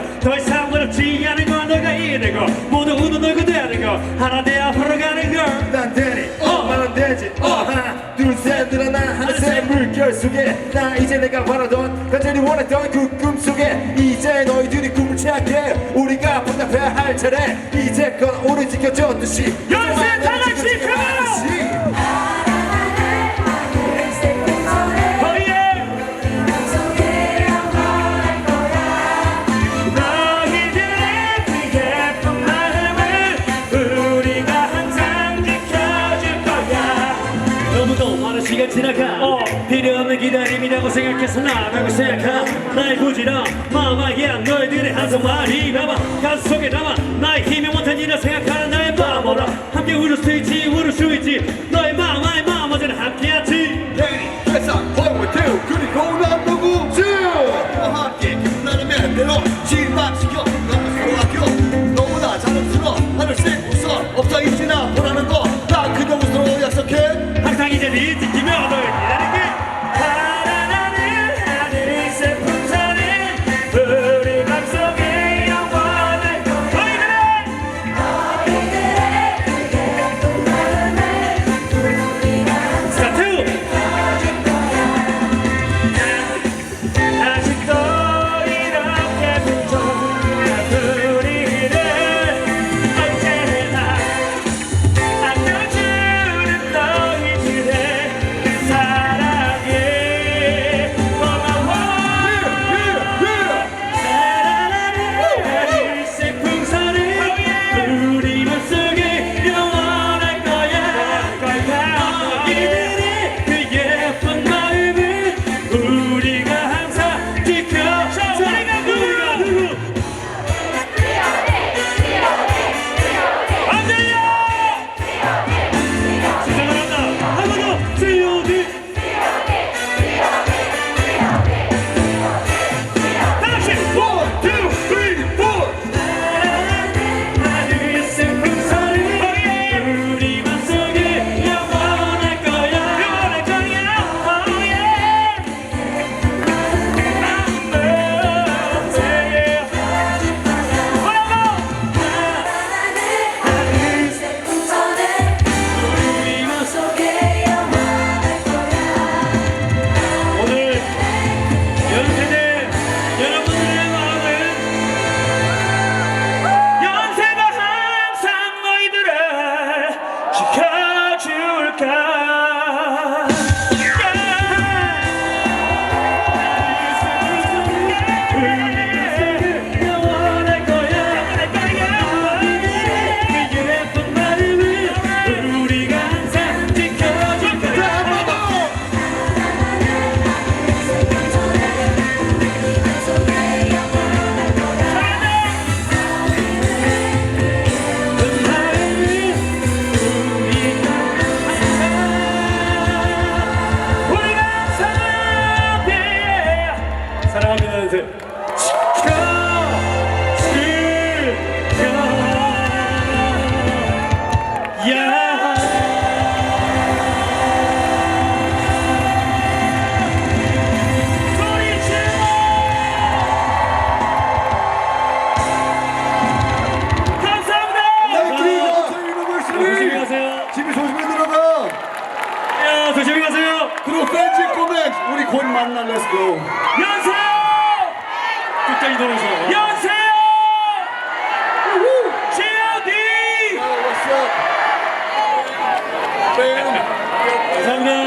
되는 걸더 이상 어렵지 않은 건 너가 걸 모두 우는 너가 되는 걸 하나 돼 앞으로 가는 걸. 난 되니 어. 말은 되지? 어. 하나 둘셋 늘어나. 하늘새 물결 속에. 나 이제 내가 바라던 간절히 원했던 그 꿈 속에. 이제 너희들이 꿈을 찾게. 우리가 보답해야 할 차례. 이제껏 오래 지켜줬듯이. 연세 지켜 시간 지나가. 필요 없는 기다림이라고 생각해서 나라고 생각한 나의 부지런 마마야 너희들의 한성 말이 남아. 가슴 속에 남아. 나의 힘이 못한 일을 생각하는 나의 마음으로. 함께 울을 수 있지 울을 수 있지. 너의 마음 어제는 함께하지. 실망시켜. 너무 아껴 너무나 자랑스러워. 하늘색 웃어 없어 있지나 보라는 웃어 약속해 소리 질러 감사합니다. 조심히 가세요. 집에 조심히 들어가 야 조심히 가세요. 그리고 팬츠 코멘 우리 곧 만나 렛츠고 연세 요 끝까지 돌아서. 연세요? 뱀 감사합니다